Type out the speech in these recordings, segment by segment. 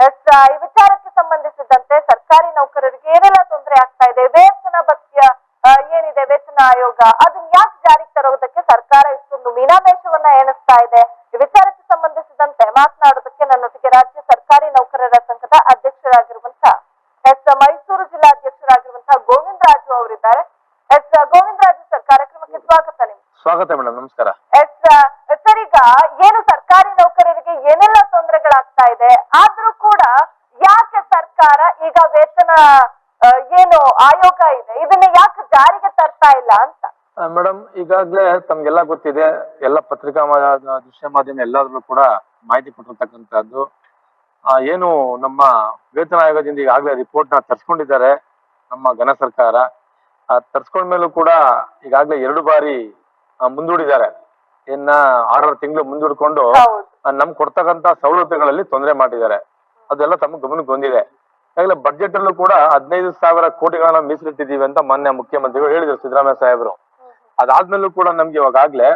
S ಈ ವಿಚಾರಕ್ಕೆ ಸಂಬಂಧಿಸಿದಂತೆ ಸರ್ಕಾರಿ ನೌಕರರಿಗೆ ಏನೆಲ್ಲ ತೊಂದರೆ ಆಗ್ತಾ ಇದೆ? ವೇತನ ಭತ್ಯ ಏನಿದೆ ವೇತನ ಆಯೋಗ? ಅದನ್ನ ಯಾಕೆ ಜಾರಿಗೆ ತರೋದಕ್ಕೆ ಸರ್ಕಾರ ಇಷ್ಟೊಂದು ಮೀನಾಮೇಷವನ್ನ ಎಣಿಸ್ತಾ ಇದೆ? ಈ ವಿಚಾರಕ್ಕೆ ಸಂಬಂಧಿಸಿದಂತೆ ಮಾತನಾಡೋದಕ್ಕೆ ನನ್ನೊಟ್ಟಿಗೆ ರಾಜ್ಯ ಸರ್ಕಾರಿ ನೌಕರರ ಸಂಘದ ಅಧ್ಯಕ್ಷರಾಗಿರುವಂತ ಎಸ್ ಮೈಸೂರು ಜಿಲ್ಲಾಧ್ಯಕ್ಷರಾಗಿರುವಂತಹ ಗೋವಿಂದ ರಾಜು ಅವರಿದ್ದಾರೆ. ಎಸ್ ಗೋವಿಂದ ರಾಜು ಸರ್ ಕಾರ್ಯಕ್ರಮಕ್ಕೆ ಸ್ವಾಗತ ನಿಮ್ಗೆ. ಸ್ವಾಗತ ಮೇಡಮ್ ನಮಸ್ಕಾರ. ಎಸ್ ಸರ್ ಈಗ ಏನು ನೌಕರರಿಗೆ ಏನೆಲ್ಲ ತೊಂದರೆಗಳಾಗ್ತಾ ಇದೆ? ಆದ್ರೂ ಕೂಡ ಯಾಕೆ ಸರ್ಕಾರ ಈಗ ವೇತನ ಏನು ಆಯೋಗ ಇದೆ? ಇದನ್ನ ಯಾಕೆ ಜಾರಿಗೆ ತರ್ತಾ ಇಲ್ಲ ಅಂತ? ಮೇಡಮ್ ಈಗಾಗ್ಲೇ ತಮ್ಗೆಲ್ಲ ಗೊತ್ತಿದೆ ಎಲ್ಲ ಪತ್ರಿಕಾ ದೃಶ್ಯ ಮಾಧ್ಯಮ ಎಲ್ಲಾದ್ರೂ ಕೂಡ ಮಾಹಿತಿ ಕೊಟ್ಟಿರ್ತಕ್ಕಂಥದ್ದು. ಆ, ಏನು ನಮ್ಮ ವೇತನ ಆಯೋಗದಿಂದ ಈಗಾಗಲೇ ರಿಪೋರ್ಟ್ನ ತರ್ಸ್ಕೊಂಡಿದ್ದಾರೆ ನಮ್ಮ ಘನ ಸರ್ಕಾರ. ಆ, ತರ್ಸ್ಕೊಂಡ್ಮೇಲೂ ಕೂಡ ಈಗಾಗಲೇ ಎರಡು ಬಾರಿ ಮುಂದೂಡಿದ್ದಾರೆ. ಇನ್ನ ಆರಾರು ತಿಂಗಳು ಮುಂದೂಡ್ಕೊಂಡು ನಮ್ಗ್ ಕೊಡ್ತಕ್ಕಂತ ಸವಲತ್ತುಗಳಲ್ಲಿ ತೊಂದರೆ ಮಾಡಿದ್ದಾರೆ. ಅದೆಲ್ಲ ತಮ್ಮ ಗಮನಕ್ಕೆ ಬಂದಿದೆ. ಈಗಾಗಲೇ ಬಜೆಟ್ ಅಲ್ಲೂ ಕೂಡ ಹದಿನೈದು ಸಾವಿರ ಕೋಟಿಗಳನ್ನ ಮೀಸಲಿಟ್ಟಿದೀವಿ ಅಂತ ಮಾನ್ಯ ಮುಖ್ಯಮಂತ್ರಿಗಳು ಹೇಳಿದ್ರು ಸಿದ್ದರಾಮಯ್ಯ ಸಾಹೇಬರು. ಅದಾದ್ಮೇಲೂ ಕೂಡ ನಮ್ಗೆ ಇವಾಗಾಗ್ಲೇ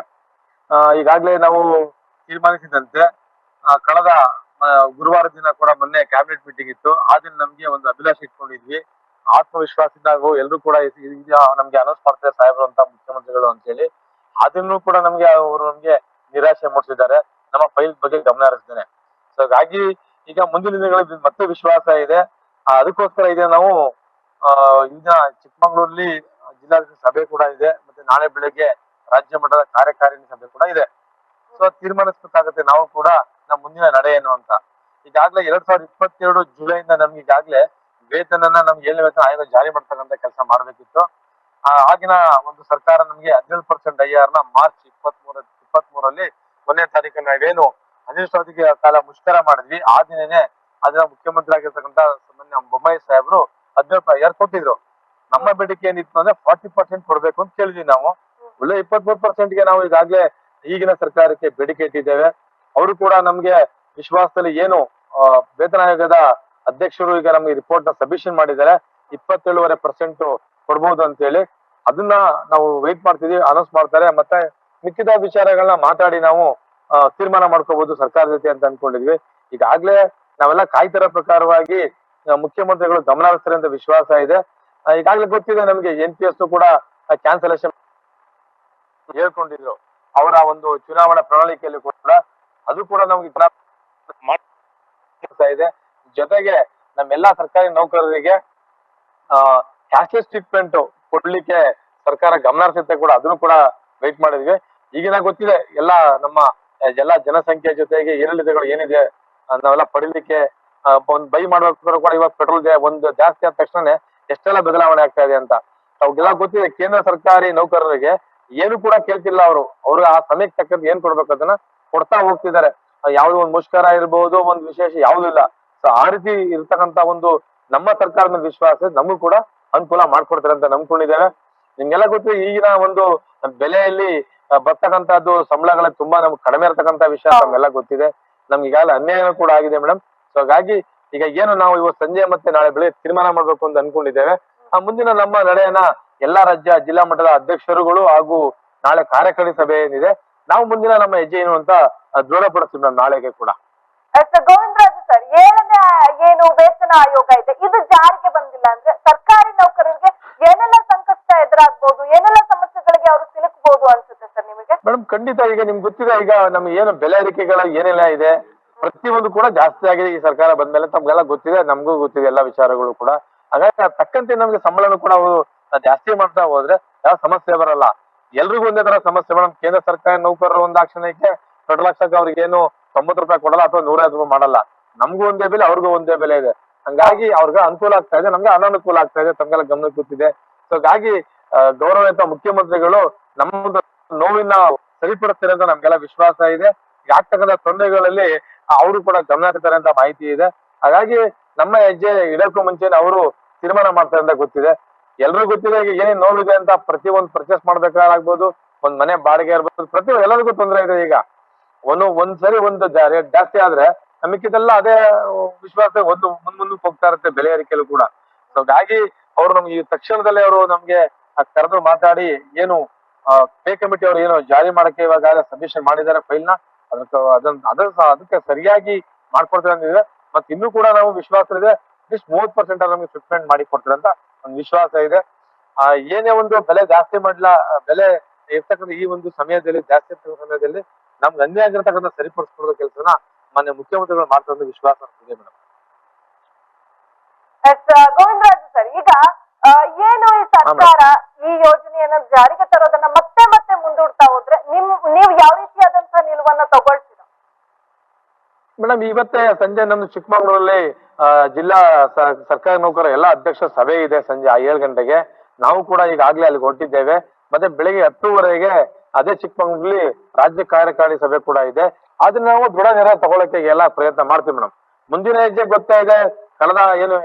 ಈಗಾಗ್ಲೇ ನಾವು ತೀರ್ಮಾನಿಸಿದಂತೆ ಕಳೆದ ಗುರುವಾರ ದಿನ ಕೂಡ ಮೊನ್ನೆ ಕ್ಯಾಬಿನೆಟ್ ಮೀಟಿಂಗ್ ಇತ್ತು. ಆ ದಿನ ನಮ್ಗೆ ಒಂದು ಅಭಿಲಾಷೆ ಇಟ್ಕೊಂಡಿದ್ವಿ. ಆತ್ಮವಿಶ್ವಾಸದಿಂದ ಎಲ್ಲರೂ ಕೂಡ ನಮ್ಗೆ ಅನೌನ್ಸ್ ಮಾಡ್ತಾರೆ ಸಾಹೇಬರು ಅಂತ ಮುಖ್ಯಮಂತ್ರಿಗಳು ಅಂತ ಹೇಳಿ ಅದನ್ನು ಕೂಡ ನಮ್ಗೆ ಅವರು ನಮ್ಗೆ ನಿರಾಶೆ ಮೂಡಿಸಿದ್ದಾರೆ. ನಮ್ಮ ಫೈಲ್ ಬಗ್ಗೆ ಗಮನ ಹರಿಸ್ತೇನೆ. ಸೊ ಹಾಗಾಗಿ ಈಗ ಮುಂದಿನ ದಿನಗಳಲ್ಲಿ ಮತ್ತೆ ವಿಶ್ವಾಸ ಇದೆ. ಅದಕ್ಕೋಸ್ಕರ ಇದೆ ನಾವು ಈಗ ಚಿಕ್ಕಮಗಳೂರಲ್ಲಿ ಜಿಲ್ಲಾ ಸಭೆ ಕೂಡ ಇದೆ. ಮತ್ತೆ ನಾಳೆ ಬೆಳಗ್ಗೆ ರಾಜ್ಯ ಮಟ್ಟದ ಕಾರ್ಯಕಾರಿಣಿ ಸಭೆ ಕೂಡ ಇದೆ. ಸೊ ತೀರ್ಮಾನಿಸಬೇಕಾಗುತ್ತೆ ನಾವು ಕೂಡ ನಮ್ಮ ಮುಂದಿನ ನಡೆ ಏನು ಅಂತ. ಈಗಾಗಲೇ ಎರಡ್ ಸಾವಿರದ ಇಪ್ಪತ್ತೆರಡು ಜುಲೈಯಿಂದ ನಮ್ಗೆ ಈಗಾಗಲೇ ವೇತನನ ನಮ್ಗೆ ಏಳನೇ ವೇತನ ಆಯೋಗ ಜಾರಿ ಮಾಡ್ತಕ್ಕಂಥ ಕೆಲಸ ಮಾಡ್ಬೇಕಿತ್ತು. ಆಗಿನ ಒಂದು ಸರ್ಕಾರ ನಮ್ಗೆ ಹದಿನೇಳು ಪರ್ಸೆಂಟ್ ಐ ಆರ್ನ ಮಾರ್ಚ್ ಇಪ್ಪತ್ತ್ ಮೂರ ಇಪ್ಪತ್ತ್ ಒಂದನೇ ತಾರೀಕು ನಾವೇನು ಅನಿರ್ದಿಷ್ಟಾವಧಿಗೆ ಕಾಲ ಮುಷ್ಕರ ಮಾಡಿದ್ವಿ. ಆ ದಿನನೇ ಅದರ ಮುಖ್ಯಮಂತ್ರಿ ಆಗಿರ್ತಕ್ಕಂಥ ಸಾಮಾನ್ಯ ಬೊಮ್ಮಾಯಿ ಸಾಹೇಬರು ಹದಿನೇಳು ರೂಪಾಯಿ ಆರ್ ಕೊಟ್ಟಿದ್ರು? ನಮ್ಮ ಬೇಡಿಕೆ ಏನಿತ್ತು ಅಂದ್ರೆ ಫಾರ್ಟಿ ಪರ್ಸೆಂಟ್ ಕೊಡ್ಬೇಕು ಅಂತ ಕೇಳಿದ್ವಿ ನಾವು. ಒಳ್ಳೆ ಇಪ್ಪತ್ಮೂರು ಪರ್ಸೆಂಟ್ಗೆ ನಾವು ಈಗಾಗಲೇ ಈಗಿನ ಸರ್ಕಾರಕ್ಕೆ ಬೇಡಿಕೆ ಇಟ್ಟಿದ್ದೇವೆ. ಅವರು ಕೂಡ ನಮ್ಗೆ ವಿಶ್ವಾಸದಲ್ಲಿ ಏನು ವೇತನ ಆಯೋಗದ ಅಧ್ಯಕ್ಷರು ಈಗ ನಮ್ಗೆ ರಿಪೋರ್ಟ್ನ ಸಬ್ಮಿಷನ್ ಮಾಡಿದ್ದಾರೆ. ಇಪ್ಪತ್ತೇಳುವರೆ ಪರ್ಸೆಂಟ್ ಕೊಡ್ಬಹುದು ಅಂತ ಹೇಳಿ ಅದನ್ನ ನಾವು ವೇಟ್ ಮಾಡ್ತಿದೀವಿ ಅನೌನ್ಸ್ ಮಾಡ್ತಾರೆ. ಮತ್ತೆ ಮಿಕ್ಕಿದ ವಿಚಾರಗಳನ್ನ ಮಾತಾಡಿ ನಾವು ತೀರ್ಮಾನ ಮಾಡ್ಕೋಬಹುದು ಸರ್ಕಾರ ಜೊತೆ ಅಂತ ಅನ್ಕೊಂಡಿದ್ವಿ. ಈಗಾಗ್ಲೇ ನಾವೆಲ್ಲ ಕಾಯ್ತರ ಪ್ರಕಾರವಾಗಿ ಮುಖ್ಯಮಂತ್ರಿಗಳು ಗಮನ ಹರಿಸ್ತಾರೆ ಅಂತ ವಿಶ್ವಾಸ ಇದೆ. ಈಗಾಗ್ಲೇ ಗೊತ್ತಿದೆ ನಮ್ಗೆ ಎನ್ ಪಿ ಎಸ್ ಕೂಡ ಕ್ಯಾನ್ಸಲೇಷನ್ ಹೇಳ್ಕೊಂಡಿದ್ರು. ಅವರ ಒಂದು ಚುನಾವಣಾ ಪ್ರಣಾಳಿಕೆಯಲ್ಲಿ ಕೂಡ, ಅದು ಕೂಡ ನಮ್ಗೆ ಇದೆ. ಜೊತೆಗೆ ನಮ್ಮೆಲ್ಲಾ ಸರ್ಕಾರಿ ನೌಕರರಿಗೆ, ಆ ಕ್ಯಾಶ್ಲೆಸ್ ಟ್ರೀಟ್ಮೆಂಟ್ ಕೊಡ್ಲಿಕ್ಕೆ ಸರ್ಕಾರ ಗಮನ ಹರಿಸುತ್ತೆ ಕೂಡ, ಅದನ್ನು ಕೂಡ ವೇಟ್ ಮಾಡಿದ್ವಿ. ಈಗಿನ ಗೊತ್ತಿದೆ, ಎಲ್ಲ ನಮ್ಮ ಎಲ್ಲ ಜನಸಂಖ್ಯೆ ಜೊತೆಗೆ ಏರಿಳಿತಗಳು ಏನಿದೆ ನಾವೆಲ್ಲ ಪಡಿಲಿಕ್ಕೆ ಒಂದ್ ಬೈ ಮಾಡ್ಬೇಕಾದ್ರೂ ಕೂಡ ಇವಾಗ ಪೆಟ್ರೋಲ್ ಒಂದು ಜಾಸ್ತಿ ಆದ ತಕ್ಷಣ ಎಷ್ಟೆಲ್ಲ ಬದಲಾವಣೆ ಆಗ್ತಾ ಇದೆ ಅಂತ. ಅವ್ರಿಗೆಲ್ಲ ಗೊತ್ತಿದೆ, ಕೇಂದ್ರ ಸರ್ಕಾರಿ ನೌಕರರಿಗೆ ಏನು ಕೂಡ ಕೇಳ್ತಿಲ್ಲ ಅವರು. ಅವ್ರಿಗೆ ಆ ಸಮಯಕ್ಕೆ ತಕ್ಕಂತ ಏನ್ ಕೊಡ್ಬೇಕು ಅದನ್ನ ಕೊಡ್ತಾ ಹೋಗ್ತಿದ್ದಾರೆ. ಯಾವ್ದು ಒಂದು ಮುಷ್ಕರ ಇರ್ಬೋದು, ಒಂದು ವಿಶೇಷ ಯಾವ್ದು ಇಲ್ಲ. ಸೊ ಆ ರೀತಿ ಇರ್ತಕ್ಕಂತ ಒಂದು ನಮ್ಮ ಸರ್ಕಾರದ ವಿಶ್ವಾಸ ನಮಗೂ ಕೂಡ ಅನುಕೂಲ ಮಾಡ್ಕೊಡ್ತಾರೆ ಅಂತ ನಂಬ್ಕೊಂಡಿದ್ದೇವೆ ನಿಮ್ಗೆಲ್ಲ ಗೊತ್ತಿದೆ, ಈಗಿನ ಒಂದು ಬೆಲೆಯಲ್ಲಿ ಆ, ಬರ್ತಕ್ಕಂತದ್ದು ಸಂಬಳಗಳ ತುಂಬಾ ನಮ್ಗೆ ಕಡಿಮೆ ಇರತಕ್ಕಂತ ವಿಷಯ ನಮ್ಗೆಲ್ಲ ಗೊತ್ತಿದೆ. ನಮ್ಗೆ ಈಗಾಗಲೇ ಅನ್ಯಾಯ ಕೂಡ ಆಗಿದೆ ಮೇಡಮ್ ಸೊ ಹಾಗಾಗಿ ಈಗ ಏನು ನಾವು ಇವತ್ತು ಸಂಜೆ ಮತ್ತೆ ನಾಳೆ ಬೆಳಗ್ಗೆ ತೀರ್ಮಾನ ಮಾಡ್ಬೇಕು ಅಂತ ಅನ್ಕೊಂಡಿದ್ದೇವೆ. ಆ ಮುಂದಿನ ನಮ್ಮ ನಡೆಯನ್ನ ಎಲ್ಲಾ ರಾಜ್ಯ ಜಿಲ್ಲಾ ಮಟ್ಟದ ಅಧ್ಯಕ್ಷರುಗಳು ಹಾಗೂ ನಾಳೆ ಕಾರ್ಯಕಾರಿ ಸಭೆ ಏನಿದೆ ನಾವು ಮುಂದಿನ ನಮ್ಮ ಹೆಜ್ಜೆ ಏನು ಅಂತ ದೃಢಪಡಿಸ್ತೀವಿ ಮೇಡಮ್ ನಾಳೆಗೆ ಕೂಡ. ಗೋವಿಂದರಾಜು ಸರ್ ಏಳನೇ ಏನು ವೇತನ ಆಯೋಗ ಇದೆ ಇದು ಜಾರಿಗೆ ಬಂದಿಲ್ಲ ಅಂದ್ರೆ ಸರ್ಕಾರಿ ನೌಕರರಿಗೆ ಏನೆಲ್ಲ ಸಂಕಷ್ಟ ಎದುರಾಗ್ಬೋದು ಏನೆಲ್ಲ ಸಮಸ್ಯೆಗಳಿಗೆ ನಿಮಗೆ? ಮೇಡಮ್, ಖಂಡಿತ ಈಗ ನಿಮ್ಗೆ ಗೊತ್ತಿದೆ, ಈಗ ನಮ್ಗೆ ಏನು ಬೆಲೆ ಏರಿಕೆಗಳ ಏನೆಲ್ಲ ಇದೆ, ಪ್ರತಿಯೊಂದು ಕೂಡ ಜಾಸ್ತಿ ಆಗಿದೆ ಈ ಸರ್ಕಾರ ಬಂದ ಮೇಲೆ ತಮ್ಗೆಲ್ಲ ಗೊತ್ತಿದೆ, ನಮಗೂ ಗೊತ್ತಿದೆ, ಎಲ್ಲ ವಿಚಾರಗಳು ಕೂಡ. ಹಾಗಾಗಿ ತಕ್ಕಂತೆ ನಮ್ಗೆ ಸಂಬಳನೂ ಕೂಡ ಅವರು ಜಾಸ್ತಿ ಮಾಡ್ತಾ ಹೋದ್ರೆ ಯಾವ ಸಮಸ್ಯೆ ಬರಲ್ಲ. ಎಲ್ರಿಗೂ ಒಂದೇ ತರ ಸಮಸ್ಯೆ, ಮೇಡಮ್, ಕೇಂದ್ರ ಸರ್ಕಾರ ನೌಕರರು ಒಂದಾಕ್ಷಣಕ್ಕೆ ದೊಡ್ಡ ಲಕ್ಷಕ್ಕೆ ಅವ್ರಿಗೆ ಏನು ತೊಂಬತ್ತು ರೂಪಾಯಿ ಕೊಡಲ್ಲ ಅಥವಾ ನೂರ ರೂಪಾಯಿ ಮಾಡಲ್ಲ. ನಮಗೂ ಒಂದೇ ಬೆಲೆ, ಅವ್ರಿಗೂ ಒಂದೇ ಬೆಲೆ ಇದೆ. ಹಂಗಾಗಿ ಅವ್ರಿಗೆ ಅನುಕೂಲ ಆಗ್ತಾ ಇದೆ, ನಮ್ಗೆ ಅನಾನುಕೂಲ ಆಗ್ತಾ ಇದೆ, ತಮ್ಗೆಲ್ಲ ಗಮನ ಕೂತಿದೆ. ಸೊ ಹಾಗಾಗಿ ಗೌರವಯುತ ಮುಖ್ಯಮಂತ್ರಿಗಳು ನಮ್ಮ ಒಂದು ನೋವಿನ ಸರಿಪಡಿಸ್ತಾರೆ ಅಂತ ನಮ್ಗೆಲ್ಲ ವಿಶ್ವಾಸ ಇದೆ. ಯಾಕಂದ್ರೆ ತೊಂದರೆಗಳಲ್ಲಿ ಅವರು ಕೂಡ ಗಮನ ಹರಿತಾರೆ ಅಂತ ಮಾಹಿತಿ ಇದೆ. ಹಾಗಾಗಿ ನಮ್ಮ ಹೆಜ್ಜೆ ಇಡಕ್ಕೂ ಮುಂಚೆ ಅವರು ತೀರ್ಮಾನ ಮಾಡ್ತಾರೆ ಅಂತ ಗೊತ್ತಿದೆ. ಎಲ್ರಿಗೂ ಗೊತ್ತಿದೆ ಈಗ ಏನೇನ್ ನೋವಿದೆ ಅಂತ ಪ್ರತಿ ಒಂದು ಪರ್ಚೇಸ್ ಮಾಡ್ಬೇಕಾಗ್ಬೋದು, ಒಂದ್ ಮನೆ ಬಾಡಿಗೆ ಇರ್ಬೋದು ಪ್ರತಿ ಎಲ್ಲರಿಗೂ ತೊಂದರೆ ಇದೆ ಈಗ. ಒಂದು, ಒಂದ್ ಸರಿ ಒಂದು ರೇಟ್ ಜಾಸ್ತಿ ಆದ್ರೆ ನಮಗಿದೆಲ್ಲ ಅದೇ ವಿಶ್ವಾಸ ಒಂದು, ಮುಂದ್ ಮುಂದಕ್ಕೆ ಹೋಗ್ತಾ ಇರುತ್ತೆ ಬೆಲೆ ಏರಿಕೆಲು ಕೂಡ. ಹಾಗಾಗಿ ಅವ್ರು ನಮ್ಗೆ ಈ ತಕ್ಷಣದಲ್ಲೇ ಅವರು ನಮ್ಗೆ ಕರೆದು ಮಾತಾಡಿ ಏನು ಪೇ ಕಮಿಟಿ ಅವರು ಏನು ಜಾರಿ ಮಾಡಕ್ಕೆ ಇವಾಗ ಸಬ್ಮಿಷನ್ ಮಾಡಿದ್ದಾರೆ ಫೈಲ್ನ. ಅದಕ್ಕೆ, ಅದನ್ನ ಅದ ಅದಕ್ಕೆ ಸರಿಯಾಗಿ ಮಾಡ್ಕೊಡ್ತಾರೆ ಅಂದಿದ್ರೆ, ಮತ್ತೆ ಇನ್ನು ಕೂಡ ನಾವು ವಿಶ್ವಾಸ ಇದೆ ಅಟ್ಲೀಸ್ಟ್ ಮೂವತ್ ಪರ್ಸೆಂಟ್ ನಮಗೆ ಫಿಟ್ಮೆಂಟ್ ಮಾಡಿ ಕೊಡ್ತಾರೆ ಅಂತ ಒಂದು ವಿಶ್ವಾಸ ಇದೆ. ಆ, ಏನೇ ಒಂದು ಬೆಲೆ ಜಾಸ್ತಿ ಮಾಡ್ಲಾ, ಬೆಲೆ ಇರ್ತಕ್ಕಂಥ ಈ ಒಂದು ಸಮಯದಲ್ಲಿ, ಜಾಸ್ತಿ ಇರ್ತಕ್ಕಂಥ ಸಮಯದಲ್ಲಿ ನಮ್ಗೆ ಅನ್ಯಾಯ ಆಗಿರ್ತಕ್ಕಂಥ ಸರಿಪಡಿಸ್ಕೊಡೋ ಕೆಲಸನ ಮಾನ್ಯ ಮುಖ್ಯಮಂತ್ರಿಗಳು ಮಾಡ್ತಾರೆ ವಿಶ್ವಾಸ ಇದೆ ಮೇಡಮ್. ಗೋವಿಂದರಾಜು ಮೇಡಮ್ ಇವತ್ತೇ ಸಂಜೆ ನಮ್ದು ಚಿಕ್ಕಮಗಳೂರಲ್ಲಿ ಜಿಲ್ಲಾ ಸರ್ಕಾರಿ ನೌಕರ ಎಲ್ಲ ಅಧ್ಯಕ್ಷ ಸಭೆ ಇದೆ ಸಂಜೆ ಏಳು ಗಂಟೆಗೆ. ನಾವು ಕೂಡ ಈಗಾಗಲೇ ಅಲ್ಲಿ ಹೊರಟಿದ್ದೇವೆ. ಮತ್ತೆ ಬೆಳಿಗ್ಗೆ ಹತ್ತುವರೆಗೆ ಅದೇ ಚಿಕ್ಕಮಗಳೂರಲ್ಲಿ ರಾಜ್ಯ ಕಾರ್ಯಕಾರಿ ಸಭೆ ಕೂಡ ಇದೆ. ಅದನ್ನ ನಾವು ದೃಢ ನಿರ್ಣಯ ತಗೊಳಕ್ಕೆ ಎಲ್ಲ ಪ್ರಯತ್ನ ಮಾಡ್ತೀವಿ ಮೇಡಮ್. ಮುಂದಿನ ಹೆಜ್ಜೆ ಗೊತ್ತಾ ಇದೆ. ಕಳೆದ ಏನು,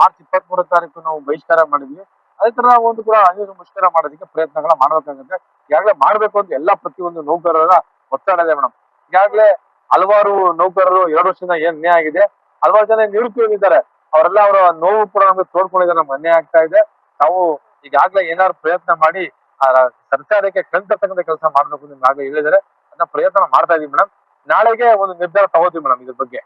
ಮಾರ್ಚ್ ಇಪ್ಪತ್ತ್ ಮೂರನೇ ತಾರೀಕು ನಾವು ಬಹಿಷ್ಕಾರ ಮಾಡಿದ್ವಿ. ಅದೇ ತರ ಒಂದು ಕೂಡ ಅನಿಲ ಮುಷ್ಕರ ಮಾಡೋದಕ್ಕೆ ಪ್ರಯತ್ನಗಳ ಮಾಡ್ಬೇಕಾಗುತ್ತೆ. ಈಗಾಗಲೇ ಮಾಡ್ಬೇಕು ಅಂತ ಎಲ್ಲಾ ಪ್ರತಿಯೊಂದು ನೌಕರರ ಒತ್ತಡ ಇದೆ ಮೇಡಮ್. ಈಗಾಗಲೇ ಹಲವಾರು ನೌಕರರು ಎರಡು ವರ್ಷದಿಂದ ಏನ್ ಅನ್ಯಾಯ ಆಗಿದೆ, ಹಲವಾರು ಜನ ನಿರುದ್ಯೋಗಿದ್ದಾರೆ. ಅವರೆಲ್ಲ ಅವರ ನೋವು ಕೂಡ ನಮ್ಗೆ ತೋಡ್ಕೊಂಡಿದ್ದಾರೆ ನಮ್ಗೆ ಆಗ್ತಾ ಇದೆ. ನಾವು ಈಗಾಗ್ಲೇ ಏನಾದ್ರು ಪ್ರಯತ್ನ ಮಾಡಿ ಸರ್ಕಾರಕ್ಕೆ ಕಣ್ತಕ್ಕಂಥ ಕೆಲಸ ಮಾಡ್ಬೇಕು ನಿಮ್ಗೆ ಆಗ್ಲೇ ಹೇಳಿದ್ದಾರೆ. ಅದನ್ನ ಪ್ರಯತ್ನ ಮಾಡ್ತಾ ಇದೀವಿ ಮೇಡಮ್ ನಾಳೆಗೆ ಒಂದು ನಿರ್ಧಾರ ತಗೋತೀವಿ ಮೇಡಮ್ ಇದ್ರ ಬಗ್ಗೆ.